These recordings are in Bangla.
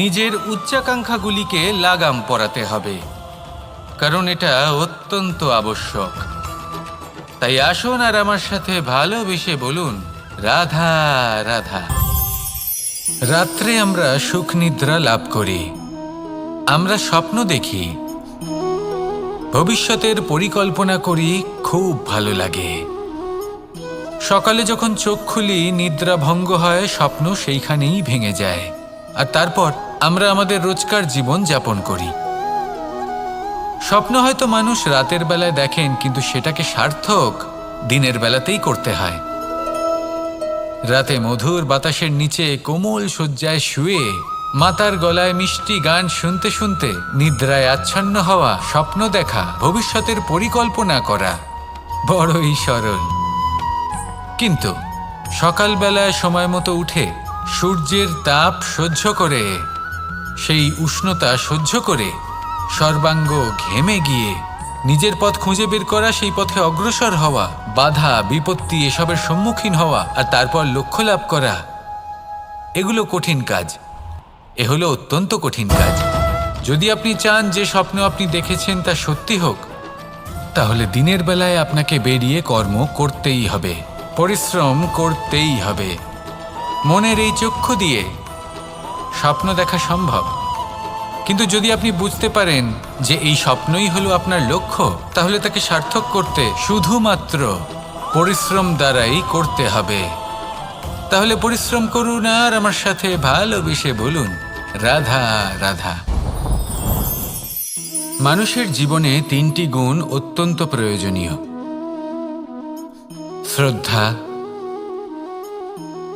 নিজের উচ্চাকাঙ্ক্ষাগুলিকে লাগাম পরাতে হবে, কারণ এটা অত্যন্ত আবশ্যক। তাই আসুন আর আমার সাথে ভালোবেসে বলুন, রাধা রাধা। রাত্রে আমরা সুখ নিদ্রা লাভ করি, আমরা স্বপ্ন দেখি, ভবিষ্যতের পরিকল্পনা করি, খুব ভালো লাগে। সকালে যখন চোখ খুলি, নিদ্রা ভঙ্গ হয়, স্বপ্ন সেইখানেই ভেঙে যায়। আর তারপর আমরা আমাদের রোজকার জীবন যাপন করি। স্বপ্ন হয়তো মানুষ রাতের বেলায় দেখেন, কিন্তু সেটাকে সার্থক দিনের বেলাতেই করতে হয়। রাতে মধুর বাতাসের নিচে কোমল শয্যায় শুয়ে মাতার গলায় মিষ্টি গান শুনতে শুনতে নিদ্রায় আচ্ছন্ন হওয়া, স্বপ্ন দেখা, ভবিষ্যতের পরিকল্পনা করা বড়ই সরল। কিন্তু সকালবেলায় সময় মতো উঠে সূর্যের তাপ সহ্য করে, সেই উষ্ণতা সহ্য করে, সর্বাঙ্গ ঘেমে গিয়ে নিজের পথ খুঁজে বের করা, সেই পথে অগ্রসর হওয়া, বাধা, বিপত্তি এসবের সম্মুখীন হওয়া আর তারপর লক্ষ্য লাভ করা, এগুলো কঠিন কাজ। এ হলো অত্যন্ত কঠিন কাজ। যদি আপনি চান যে স্বপ্ন আপনি দেখেছেন তা সত্যি হোক, তাহলে দিনের বেলায় আপনাকে বেরিয়ে কর্ম করতেই হবে, পরিশ্রম করতেই হবে। মনের এই চক্ষু দিয়ে স্বপ্ন দেখা সম্ভব। কিন্তু যদি আপনি বুঝতে পারেন যে এই স্বপ্নই হলো আপনার লক্ষ্য, তাহলে তাকে সার্থক করতে শুধুমাত্র পরিশ্রম দ্বারাই করতে হবে। তাহলে পরিশ্রম করুন আর আমার সাথে ভালোবেসে বলুন, রাধা রাধা। মানুষের জীবনে তিনটি গুণ অত্যন্ত প্রয়োজনীয়। শ্রদ্ধা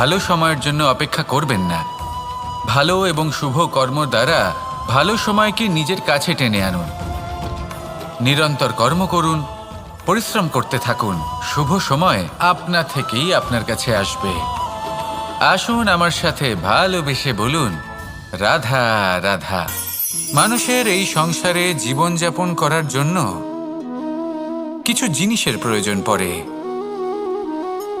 ভালো সময়ের জন্য অপেক্ষা করবেন না। ভালো এবং শুভ কর্ম দ্বারা ভালো সময়কে নিজের কাছে টেনে আনুন। নিরন্তর কর্ম করুন, পরিশ্রম করতে থাকুন। শুভ সময় আপনা থেকেই আপনার কাছে আসবে। আসুন আমার সাথে ভালোবেসে বলুন, রাধা রাধা। মানুষের এই সংসারে জীবনযাপন করার জন্য কিছু জিনিসের প্রয়োজন পড়ে।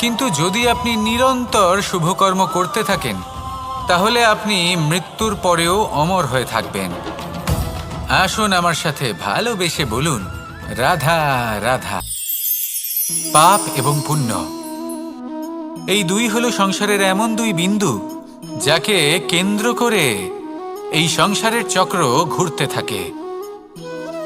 কিন্তু যদি আপনি নিরন্তর শুভকর্ম করতে থাকেন, তাহলে আপনি মৃত্যুর পরেও অমর হয়ে থাকবেন। আসুন আমার সাথে ভালোবেসে বলুন, রাধা রাধা। পাপ এবং পুণ্য। এই দুই হলো সংসারের এমন দুই বিন্দু, যাকে কেন্দ্র করে এই সংসারের চক্র ঘুরতে থাকে।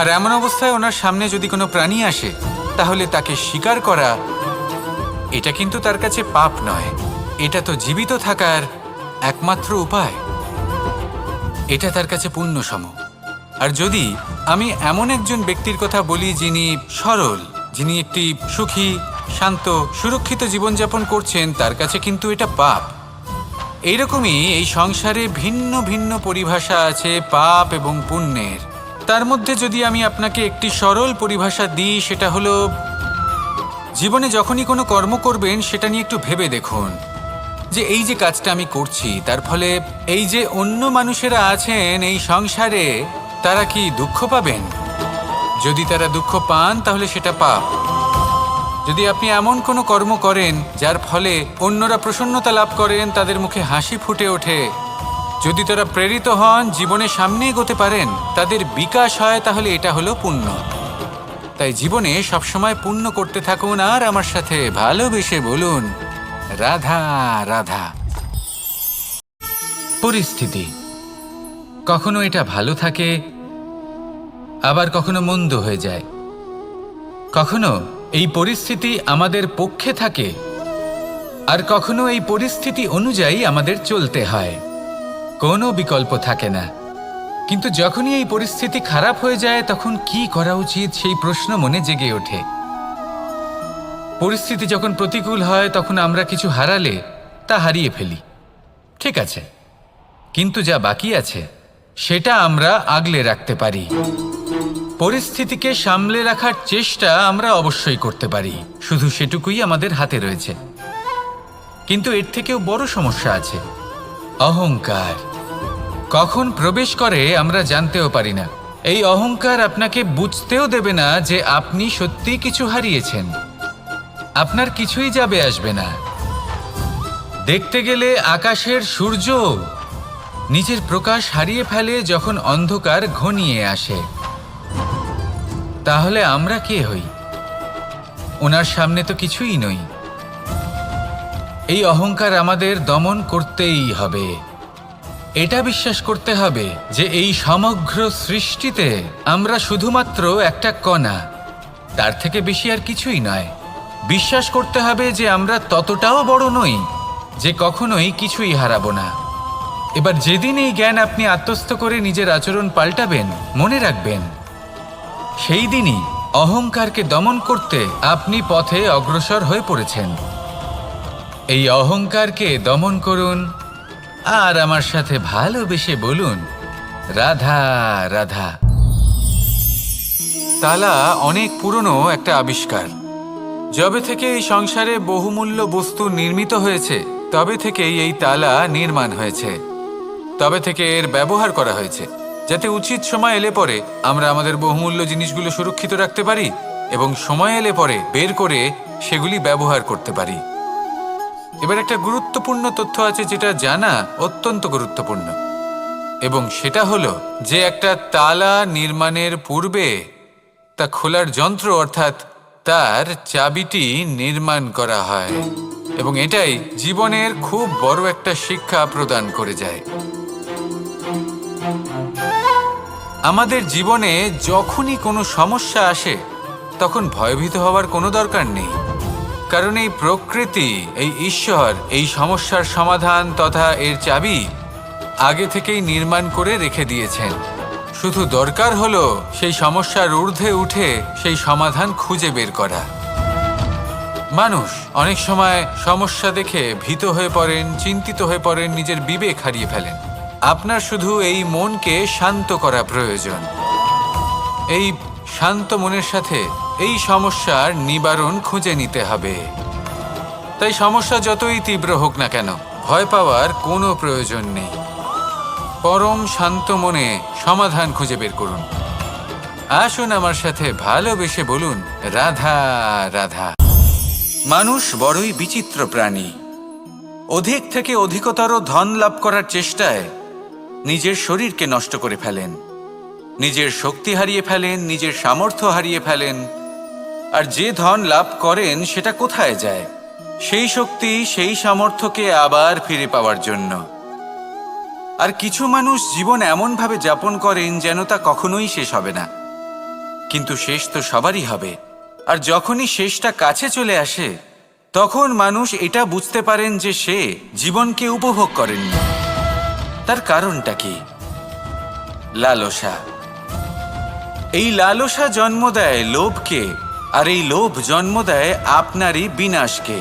আর এমন অবস্থায় ওনার সামনে যদি কোনো প্রাণী আসে, তাহলে তাকে শিকার করা, এটা কিন্তু তার কাছে পাপ নয়। এটা তো জীবিত থাকার একমাত্র উপায়। এটা তার কাছে পুণ্য সম আর যদি আমি এমন একজন ব্যক্তির কথা বলি যিনি সরল, যিনি একটি সুখী, শান্ত, সুরক্ষিত জীবনযাপন করছেন, তার কাছে কিন্তু এটা পাপ। এইরকমই এই সংসারে ভিন্ন ভিন্ন পরিভাষা আছে পাপ এবং পুণ্যের। তার মধ্যে যদি আমি আপনাকে একটি সরল পরিভাষা দিই, সেটা হলো, জীবনে যখনই কোনো কর্ম করবেন, সেটা নিয়ে একটু ভেবে দেখুন যে এই যে কাজটা আমি করছি, তার ফলে এই যে অন্য মানুষেরা আছেন, এই সংসারে তারা কি দুঃখ পাবেন? যদি তারা দুঃখ পান, তাহলে সেটা পাপ। যদি আপনি এমন কোনো কর্ম করেন, যার ফলে অন্যরা প্রসন্নতা লাভ করেন, তাদের মুখে হাসি ফুটে ওঠে যদি তারা প্রেরিত হন, জীবনে সামনে এগোতে পারেন, তাদের বিকাশ হয়, তাহলে এটা হলো পুণ্য। তাই জীবনে সবসময় পুণ্য করতে থাকুন আর আমার সাথে ভালোবেসে বলুন, রাধা রাধা। পরিস্থিতি। কখনো এটা ভালো থাকে, আবার কখনো মন্দ হয়ে যায়। কখনো এই পরিস্থিতি আমাদের পক্ষে থাকে, আর কখনো এই পরিস্থিতি অনুযায়ী আমাদের চলতে হয়। কোনো বিকল্প থাকে না। কিন্তু যখনই এই পরিস্থিতি খারাপ হয়ে যায়, তখন কি করা উচিত সেই প্রশ্ন মনে জেগে ওঠে। পরিস্থিতি যখন প্রতিকূল হয়, তখন আমরা কিছু হারালে তা হারিয়ে ফেলি। ঠিক আছে। কিন্তু যা বাকি আছে, সেটা আমরা আগলে রাখতে পারি। পরিস্থিতিকে সামলে রাখার চেষ্টা আমরা অবশ্যই করতে পারি। শুধু সেটুকুই আমাদের হাতে রয়েছে। কিন্তু এর থেকেও বড় সমস্যা আছে। অহংকার। কখন প্রবেশ করে আমরা জানতেও পারি না। এই অহংকার আপনাকে বুঝতেও দেবে না যে আপনি সত্যি কিছু হারিয়েছেন। আপনার কিছুই যাবে আসবে না। দেখতে গেলে আকাশের সূর্য নিজের প্রকাশ হারিয়ে ফেলে যখন অন্ধকার ঘনিয়ে আসে। তাহলে আমরা কে হই? ওনার সামনে তো কিছুই নই। এই অহংকার আমাদের দমন করতেই হবে। এটা বিশ্বাস করতে হবে যে এই সমগ্র সৃষ্টিতে আমরা শুধুমাত্র একটা কণা, তার থেকে বেশি আর কিছুই নয়। বিশ্বাস করতে হবে যে আমরা ততটাও বড় নই যে কখনোই কিছুই হারাবো না। এবার যেদিন এই জ্ঞান আপনি আত্মস্থ করে নিজের আচরণ পাল্টাবেন, মনে রাখবেন, সেই দিনই অহংকারকে দমন করতে আপনি পথে অগ্রসর হয়ে পড়েছেন। এই অহংকারকে দমন করুন আর আমার সাথে ভালোবেসে বলুন, রাধা রাধা। তালা অনেক পুরনো একটা আবিষ্কার। যবে থেকে এই সংসারে বহুমূল্য বস্তু নির্মিত হয়েছে, তবে থেকেই এই তালা নির্মাণ হয়েছে। তবে থেকে এর ব্যবহার করা হয়েছে, যাতে উচিত সময় এলে পরে আমরা আমাদের বহুমূল্য জিনিসগুলো সুরক্ষিত রাখতে পারি এবং সময় এলে পরে বের করে সেগুলি ব্যবহার করতে পারি। এবার একটা গুরুত্বপূর্ণ তথ্য আছে যেটা জানা অত্যন্ত গুরুত্বপূর্ণ। এবং সেটা হলো যে একটা তালা নির্মাণের পূর্বে তা খোলার যন্ত্র অর্থাৎ তার চাবিটি নির্মাণ করা হয় এবং এটাই জীবনের খুব বড় একটা শিক্ষা প্রদান করে যায়। আমাদের জীবনে যখনই কোনো সমস্যা আসে, তখন ভয়ভীত হওয়ার কোনো দরকার নেই। কারণ এই প্রকৃতি, এই ঈশ্বর, এই সমস্যার সমাধান তথা এর চাবি আগে থেকেই নির্মাণ করে রেখে দিয়েছেন। শুধু দরকার হলো সেই সমস্যার ঊর্ধ্বে উঠে সেই সমাধান খুঁজে বের করা। মানুষ অনেক সময় সমস্যা দেখে ভীত হয়ে পড়েন, চিন্তিত হয়ে পড়েন, নিজের বিবেক হারিয়ে ফেলেন। আপনার শুধু এই মনকে শান্ত করা প্রয়োজন। এই শান্ত মনের সাথে এই সমস্যার নিবারণ খুঁজে নিতে হবে। তাই সমস্যা যতই তীব্র হোক না কেন, ভয় পাওয়ার কোনো প্রয়োজন নেই। পরম শান্ত মনে সমাধান খুঁজে বের করুন। আসুন আমার সাথে ভালোবেসে বলুন, রাধা রাধা। মানুষ বড়ই বিচিত্র প্রাণী। অধিক থেকে অধিকতর ধন লাভ করার চেষ্টায় নিজের শরীরকে নষ্ট করে ফেলেন। নিজের শক্তি হারিয়ে ফেলেন, নিজের সামর্থ্য হারিয়ে ফেলেন আর যে ধন লাভ করেন, সেটা কোথায় যায়? সেই শক্তি, সেই সামর্থ্যকে আবার ফিরে পাওয়ার জন্য। আর কিছু মানুষ জীবন এমনভাবে যাপন করেন যেন তা কখনোই শেষ হবে না। কিন্তু শেষ তো সবারই হবে। আর যখনই শেষটা কাছে চলে আসে, তখন মানুষ এটা বুঝতে পারেন যে সে জীবনকে উপভোগ করেননি। তার কারণটা কি? লালসা। এই লালসা জন্ম দেয় লোভকে আর এই লোভ জন্ম দেয় আপনারই বিনাশকে।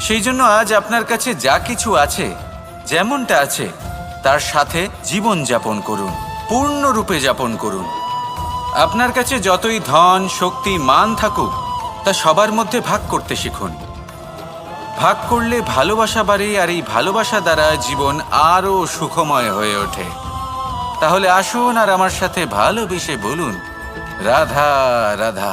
সেই জন্য আজ আপনার কাছে যা কিছু আছে, যেমনটা আছে, তার সাথে জীবন যাপন করুন পূর্ণরূপে যাপন করুন। আপনার কাছে যতই ধন, শক্তি, মান থাকুক, তা সবার মধ্যে ভাগ করতে শিখুন। ভাগ করলে ভালোবাসা বাড়ে আর এই ভালোবাসা দ্বারা জীবন আরও সুখময় হয়ে ওঠে। তাহলে আসুন আর আমার সাথে ভালোবেসে বলুন, রাধা রাধা।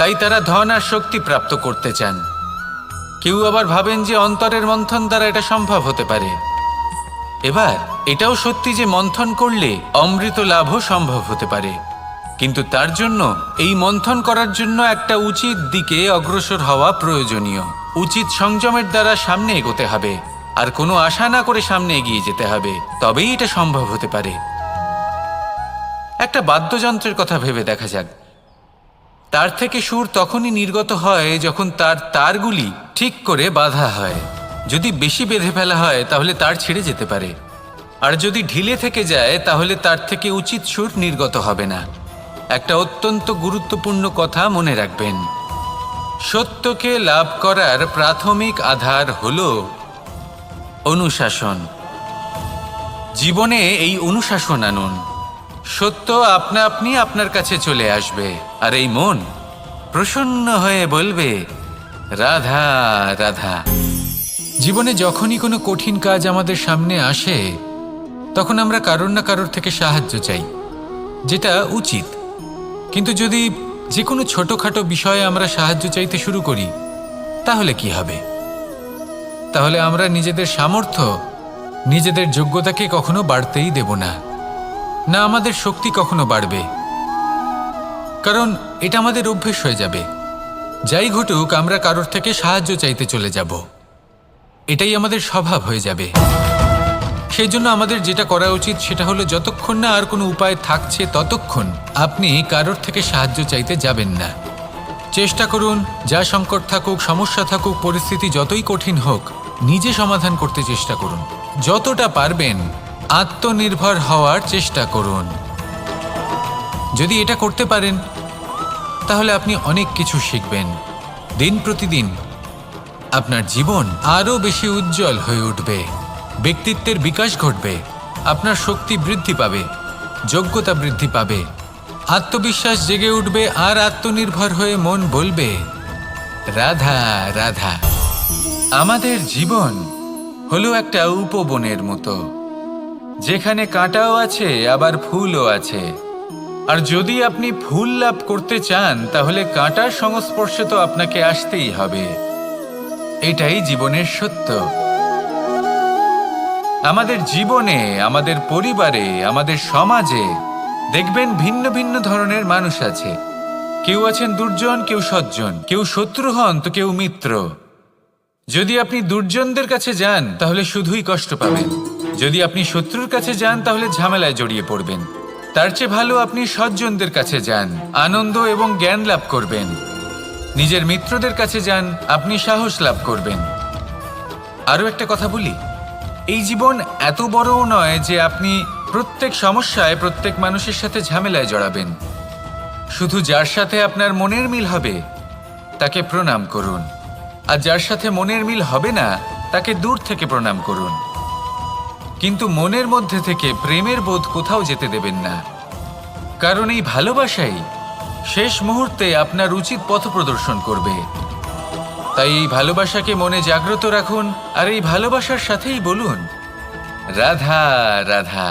তাই তারা ধন আর শক্তি প্রাপ্ত করতে চান। কেউ আবার ভাবেন যে অন্তরের মন্থন দ্বারা এটা সম্ভব হতে পারে। এবার, এটাও সত্যি যে মন্থন করলে অমৃত লাভও সম্ভব হতে পারে। কিন্তু তার জন্য এই মন্থন করার জন্য একটা উচিত দিকে অগ্রসর হওয়া প্রয়োজনীয়। উচিত সংযমের দ্বারা সামনে এগোতে হবে। আর কোনো আশা না করে সামনে এগিয়ে যেতে হবে। তবেই এটা সম্ভব হতে পারে। একটা বাদ্যযন্ত্রের কথা ভেবে দেখা যাক। তার থেকে সুর তখনই নির্গত হয় যখন তার তারগুলি ঠিক করে বাঁধা হয়। যদি বেশি বেঁধে ফেলা হয়, তাহলে তার ছেড়ে যেতে পারে। আর যদি ঢিলে থেকে যায়, তাহলে তার থেকে উচিত সুর নির্গত হবে না। একটা অত্যন্ত গুরুত্বপূর্ণ কথা মনে রাখবেন। সত্যকে লাভ করার প্রাথমিক আধার হল অনুশাসন। জীবনে এই অনুশাসন আনুন। সত্য আপনা আপনি আপনার কাছে চলে আসবে। আর এই মন প্রসন্ন হয়ে বলবে, রাধা রাধা। জীবনে যখনই কোনো কঠিন কাজ আমাদের সামনে আসে, তখন আমরা কারোর না কারোর থেকে সাহায্য চাই, যেটা উচিত। কিন্তু যদি যে কোনো ছোটোখাটো বিষয়ে আমরা সাহায্য চাইতে শুরু করি, তাহলে কি হবে? তাহলে আমরা নিজেদের সামর্থ্য, নিজেদের যোগ্যতাকে কখনো বাড়তেই দেব না। না আমাদের শক্তি কখনো বাড়বে। কারণ এটা আমাদের অভ্যেস হয়ে যাবে। যাই ঘটুক, আমরা কারোর থেকে সাহায্য চাইতে চলে যাব। এটাই আমাদের স্বভাব হয়ে যাবে। সেই জন্য আমাদের যেটা করা উচিত সেটা হলো যতক্ষণ না আর কোনো উপায় থাকছে ততক্ষণ আপনি কারোর থেকে সাহায্য চাইতে যাবেন না। চেষ্টা করুন, যা সংকট থাকুক, সমস্যা থাকুক, পরিস্থিতি যতই কঠিন হোক, নিজে সমাধান করতে চেষ্টা করুন। যতটা পারবেন, আত্মনির্ভর হওয়ার চেষ্টা করুন। যদি এটা করতে পারেন, তাহলে আপনি অনেক কিছু শিখবেন। দিন প্রতিদিন আপনার জীবন আরও বেশি উজ্জ্বল হয়ে উঠবে। ব্যক্তিত্বের বিকাশ ঘটবে, আপনার শক্তি বৃদ্ধি পাবে, যোগ্যতা বৃদ্ধি পাবে, আত্মবিশ্বাস জেগে উঠবে আর আত্মনির্ভর হয়ে মন বলবে, রাধা রাধা, আমাদের জীবন হলো একটা উপবনের মতো। যেখানে কাঁটাও আছে, আবার ফুলও আছে। আর যদি আপনি ফুল লাভ করতে চান, তাহলে কাঁটার সংস্পর্শে তো আপনাকে আসতেই হবে। এটাই জীবনের সত্য। আমাদের জীবনে, আমাদের পরিবারে, আমাদের সমাজে দেখবেন ভিন্ন ভিন্ন ধরনের মানুষ আছে। কেউ আছেন দুর্জন, কেউ সজ্জন। কেউ শত্রু হন, তো কেউ মিত্র। যদি আপনি দুর্জনদের কাছে যান, তাহলে শুধুই কষ্ট পাবেন। যদি আপনি শত্রুর কাছে যান, তাহলে ঝামেলায় জড়িয়ে পড়বেন। তার চেয়ে ভালো আপনি সজ্জনদের কাছে যান, আনন্দ এবং জ্ঞান লাভ করবেন। নিজের মিত্রদের কাছে যান, আপনি সাহস লাভ করবেন। আরও একটা কথা বলি, এই জীবন এত বড়ও নয় যে আপনি প্রত্যেক সমস্যায় প্রত্যেক মানুষের সাথে ঝামেলায় জড়াবেন। শুধু যার সাথে আপনার মনের মিল হবে, তাকে প্রণাম করুন। আর যার সাথে মনের মিল হবে না, তাকে দূর থেকে প্রণাম করুন। কিন্তু মনের মধ্যে থেকে প্রেমের বোধ কোথাও যেতে দেবেন না। কারণ এই ভালোবাসাই শেষ মুহূর্তে আপনার উচিত পথ প্রদর্শন করবে। তাই এই ভালোবাসাকে মনে জাগ্রত রাখুন আর এই ভালোবাসার সাথেই বলুন, রাধা রাধা।